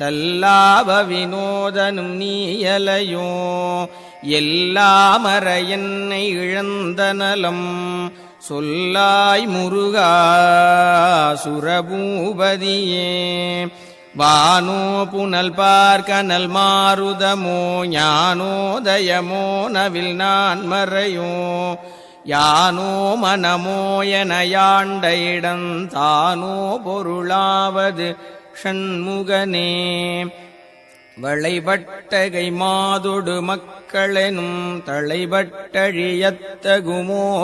சல்லாப வினோதனும் நீயலையோ எல்லாமற என்னை இழந்த நலம். சொல்லாய் முருகா சுரபூபதியே. வானோ புனல் பார்க்கனல் மாறுதமோ ஞானோதயமோ நவில் நான் மறையோ. யானோ மனமோ என யாண்ட இடம் தானோ பொருளாவது ஷண்முகனே. வளைபட்டகை மாதொடு மக்களெனும் தளைபட்டழியத்தகுமோ